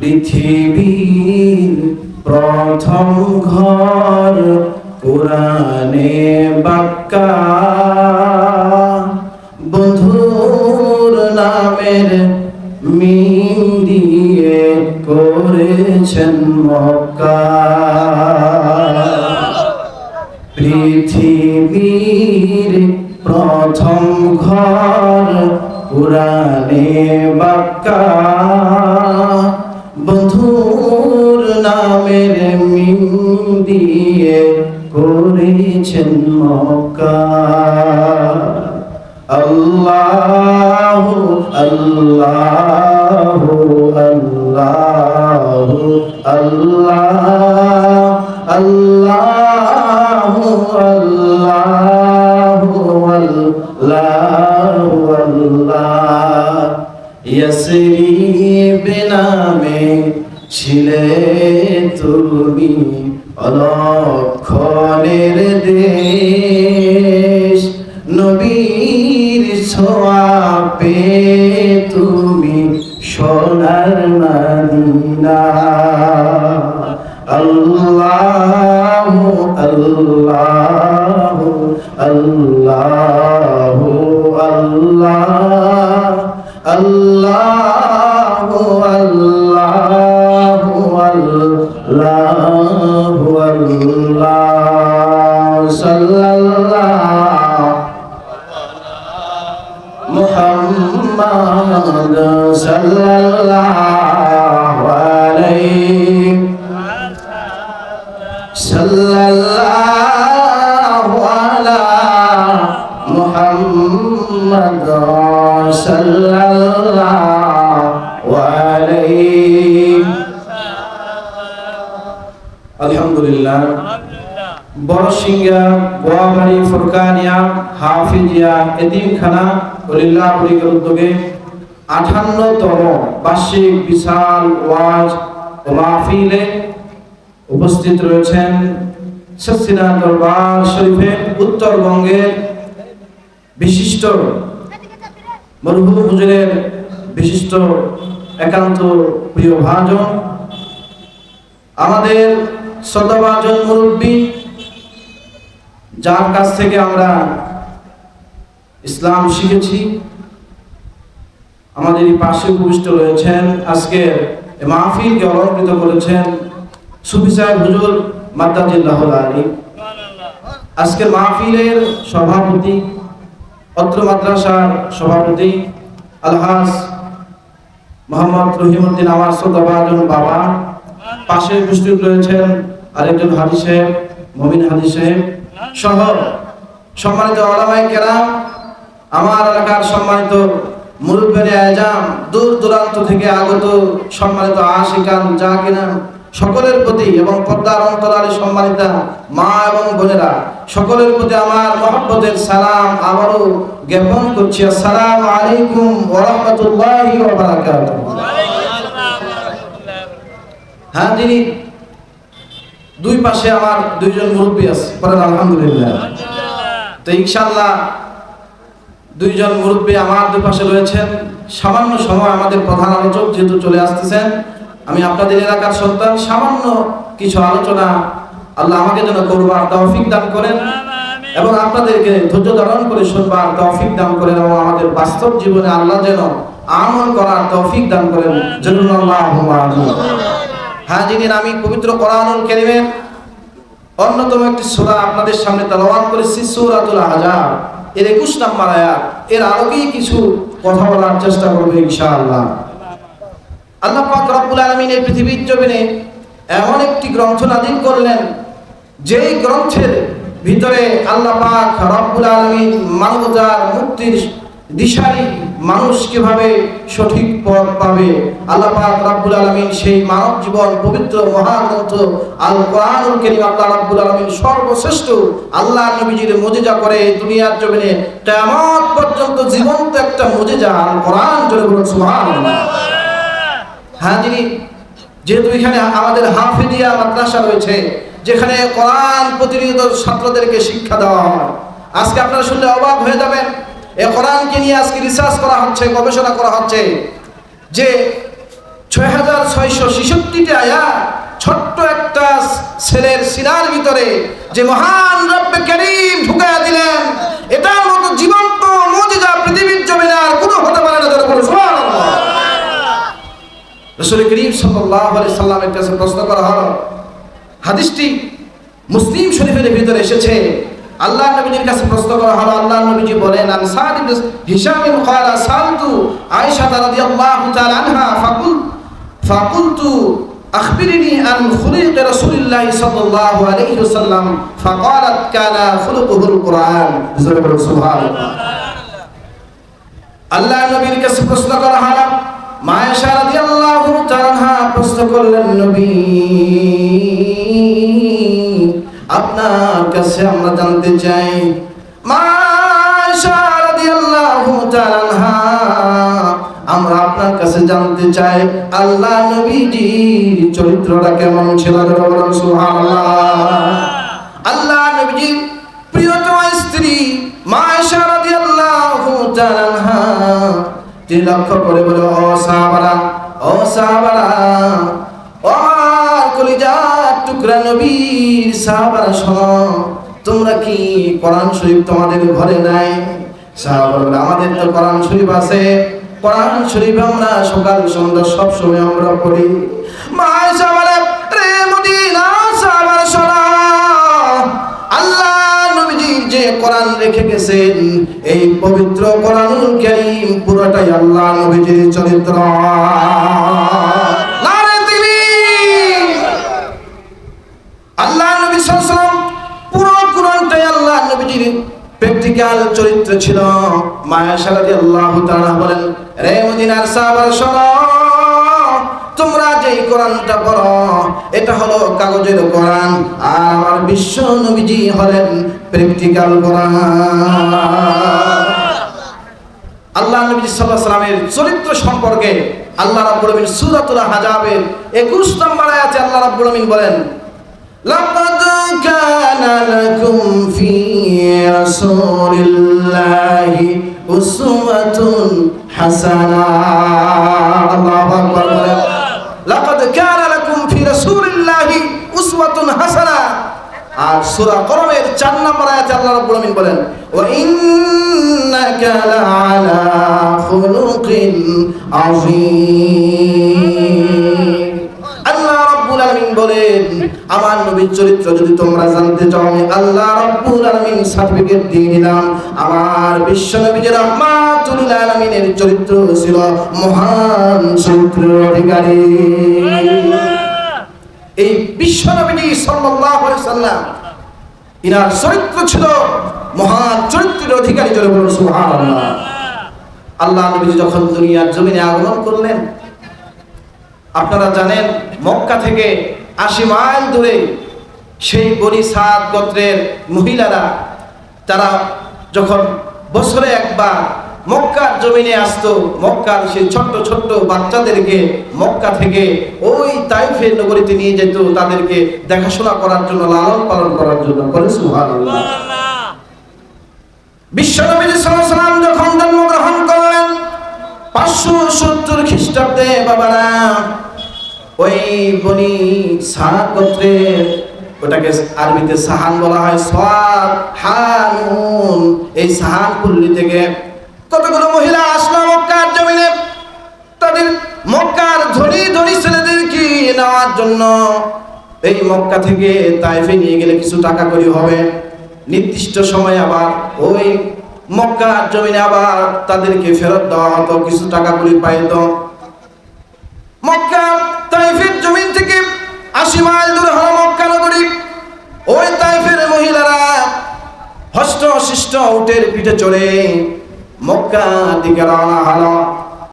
পৃথিবীর প্রথম ঘর কোরআনে বাক্কা। বন্ধুর নামের মিম দিয়ে করেছেন মক্কা। পৃথিবীর প্রথম ঘর পুরাণে বাক্কা। নামের মিম দিয়ে করেছেন মক্কা আল্লাহ আল্লাহ আল্লাহ আল্লাহ আল্লাহ আল্লাহ আল্লাহ আল্লাহ ইয়াসরিব নামে ছিলে তুমি অলক্ষণের দেশ নবীর ছোঁয়া তুমি সোনার মদিনা। আল্লাহ আল্লাহ আল্লাহ আল্লাহ আল্লাহ। সাল্লাল্লাহু আলা মুহাম্মদ সাল্লাল্লাহু হাফিজিয়া এতিমখানা অলিল্লাহ পরিকার উদ্যোগে আঠান্নতম বার্ষিক বিশাল ওয়াজ মাহফিলে উপস্থিত রয়েছেন সসিনা দরবার শরীফে উত্তরবঙ্গের বিশিষ্ট মরহুম হুজুরের বিশিষ্ট একান্ত প্রিয় ভাজন, আমাদের শতভাজন মুরব্বী, যার কাছ থেকে আমরা ইসলাম শিখেছি, আমাদের পাশে উপবিষ্ট রয়েছেন আজকে এ মাহফিলকে অলঙ্কৃত করেছেন সুফি সাহেব হুজুর আলী। মাহফিলের সভাপতি, অত্র মাদ্রাসার সভাপতি, আলহাজ মোহাম্মদ রহিমুদ্দিন আমার বাবা। পাশে উপস্থিত রয়েছেন আরেকজন হাজি সাহেব, মমিন সাহেব সহ সম্মানিত আলামাই কেরাম, আমার এলাকার সম্মানিত মুরব্বের দূর দূরান্ত থেকে আগত সম্মানিত আশিকান যা কিনা সকলের প্রতি এবং পদ্মার অন্তরালে সম্মানিতা মা এবং বোনেরা, সকলের প্রতি আমার মহব্বতের সালাম আবারও জ্ঞাপন করছি। আসসালামু আলাইকুম ওয়া রাহমাতুল্লাহি ওয়া বারাকাতুহু। হ্যাঁ যিনি দুই পাশে আমার দুইজন মুরব্বী আছে, পড়েন আলহামদুলিল্লাহ। তো ইনশাল্লাহ দুইজন মুরব্বী আমার দুই পাশে রয়েছেন। সামান্য সময় আমাদের প্রধান আলোচক যেহেতু চলে আসতেছেন আমি আপনাদের এলাকার সন্তান, সামান্য কিছু আলোচনা আল্লাহ আমাকে যেন করবার তৌফিক দান করেন এবং আপনাদেরকে ধৈর্য ধারণ করে শুনবার তৌফিক দান করেন এবং আমাদের বাস্তব জীবনে আল্লাহ যেন আমল করার তৌফিক দান করেন। হ্যাঁ যিনি আমি পবিত্র কোরআনুল কারীমের অন্যতম একটি সূরা আপনাদের সামনে তেলাওয়াত করেছি, সূরাতুল আহজাব। এর 21 নম্বর আয়াত। এর আলোকেই কিছু কথা বলার চেষ্টা করব ইনশাআল্লাহ। আল্লাহ পাক রব্বুল আলামিন এই পৃথিবীর জমিনে এমন একটি গ্রন্থ নাযিল করলেন। যেই গ্রন্থের ভিতরে আল্লাহ পাক রব্বুল আলামিন মানবতার মুক্তির দিশারি মানুষ কীভাবে সঠিক পথ পাবে, আল্লাহ পাক রব্বুল আলামিন সেই মানব জীবন পবিত্র মহাগ্রন্থ আল কোরআনুল কারীম আল্লাহ রব্বুল আলামিন সর্বশ্রেষ্ঠ আল্লাহ নবীজির মুজিজা করে দুনিয়ার জমিনে কিয়ামত পর্যন্ত জীবন্ত একটা মুজিজা আল কোরআন জোরে বলুন, সুবহানাল্লাহ। হ্যাঁ যিনি যেহেতু এখানে আমাদের হাফিজিয়া মাদ্রাসা রয়েছে, যেখানে কোরআন প্রতিনিয়ত ছাত্রদেরকে শিক্ষা দেওয়া হয়। আজকে আপনারা শুনলে অবাক হয়ে যাবেন, এ কোরআনকে নিয়ে আজকে রিসার্চ করা হচ্ছে, গবেষণা করা হচ্ছে যে ছয় হাজার ছয়শো ছেষট্টিটি আয়াত ছোট্ট একটা ছেলের সিনার ভিতরে যে মহান রব্বে করিম ঢুকাইয়া দিলেন, এটার মতো জীবন্ত মজিদা পৃথিবীর জমিনে আর কোনো হতে পারে না যারা বলে সুবহানাল্লাহ রসুল করিম সাল্লাহ আলি সাল্লামের কাছে প্রশ্ন করা হল, হাদিসটি মুসলিম শরীফের ভিতরে এসেছে। আল্লাহ নবীজির কাছে প্রশ্ন করা হলো, আল্লাহ নবীজি বলেন, আন সাদ ইবনে হিশাম ক্বালা, সালতু আয়েশা রাদিয়াল্লাহু তাআলা আনহা, ফাকুল ফাকুলতু, আখবিরিনি আন খুলিক রাসূলুল্লাহ সাল্লাল্লাহু আলাইহি ওয়াসাল্লাম ফাকালাত কানা খুলুকুহুল কুরআন। সুবহানাল্লাহ। আল্লাহ নবীর কাছে প্রশ্ন করা হলো করলেন আপনার কাছে আমরা জানতে চাই। আমরা আপনার কাছে জানতে চাই, আল্লাহ নবীজির চরিত্রটা কেমন ছিল? আল্লাহ নবীজির প্রিয়তমা স্ত্রী মায়েশা তিনি লক্ষ্য করে বলে, ও সাহাবারা ও সাহাবারা, ও আমার কলিজার টুকরা নবীর সাহাবারা শোনো, তোমরা কি কোরআন শরীফ তোমাদের ঘরে নাই? সাহাবারা আমাদের তো কোরআন শরীফ আছে। কোরআন শরীফ আমরা সকাল সন্ধ্যা সব সময় আমরা পড়ি। মায়েশা রেখে গেছেন। এই পবিত্র পুরোটাই আল্লাহ নবীজির চরিত্র। আল্লাহ নবী পুরো কোরআনটাই আল্লাহ নবীজির প্র্যাকটিক্যাল চরিত্র ছিল। মায়া সারাদি আল্লাহ বলেন, রে মদিনার সাহাবারা শোনো তোমরা যে কোরআনটা পড়ো, এটা হলো কাগজের কোরআন। আর আমার বিশ্ব নবীজি হলেন প্র্যাকটিক্যাল কোরআন। আল্লাহ নবী সাল্লাহ সাল্লামের চরিত্র সম্পর্কে আল্লাহ রাব্বুল আমিন সূরাতুল হাজাবের 21 নম্বর আয়াতে আল্লাহ রাব্বুল আমিন বলেন, লাকাদ কানা লাকুম ফি রাসূলিল্লাহি উসওয়াতুন হাসানাহ সূরা কলমের 4 নম্বর আয়াতে আল্লাহ রাব্বুল আমিন বলেন ওয়া ইন্নাকা লাআলা খুলুকিন আযীম। আল্লাহ রাব্বুল আলামিন বলেন আমার নবীর চরিত্র যদি তোমরা জানতে চাও আমি আল্লাহ রাব্বুল আলামিন সার্টিফিকেট দিয়ে দিলাম। আমার বিশ্ব নবী যে রাহমাতুল আলামিনের চরিত্র ছিল মহান চরিত্রের অধিকারী। এই বিশ্ব নবীজি সাল্লাল্লাহু আলাইহি সাল্লাম ইনার চরিত্র ছিল মহান চরিত্রের অধিকারী জোরে বলুন সুহান আল্লাহ নবীজি যখন দুনিয়ার জমিনে আগমন করলেন, আপনারা জানেন, মক্কা থেকে আশি মাইল দূরে সেই বনি সাদ গোত্রের মহিলারা, তারা যখন বছরে একবার মক্কার জমিনে আসতো, মক্কার সেই ছোট্ট ছোট্ট বাচ্চাদেরকে মক্কা থেকে ওই তাইফের নগরীতে নিয়ে যেত, তাদেরকে দেখাশোনা করার জন্য, লালন পালন করার জন্য করে পাঁচশো সত্তর খ্রিস্টাব্দে ওই বনি ওটাকে আরবিতে সাহান বলা হয় এই সাহান পল্লী থেকে কতগুলো মহিলা আসলো মক্কার জমিনে? তাদের মক্কার ধনী ধনী ছেলেদেরকে নেওয়ার জন্য এই মক্কা থেকে তাইফে নিয়ে গেলে কিছু টাকা করি হবে। নির্দিষ্ট সময় আবার ওই মক্কার জমিনে আবার তাদেরকে ফেরত দেওয়া হতো, কিছু টাকা করি পাইত। মক্কা তাইফের জমিন থেকে আশি মাইল দূরে হলো মক্কা নগরী। ওই তাইফের মহিলারা হষ্ট শিষ্ট উটের পিঠে চড়ে মক্কা দিকে রওনা হলো।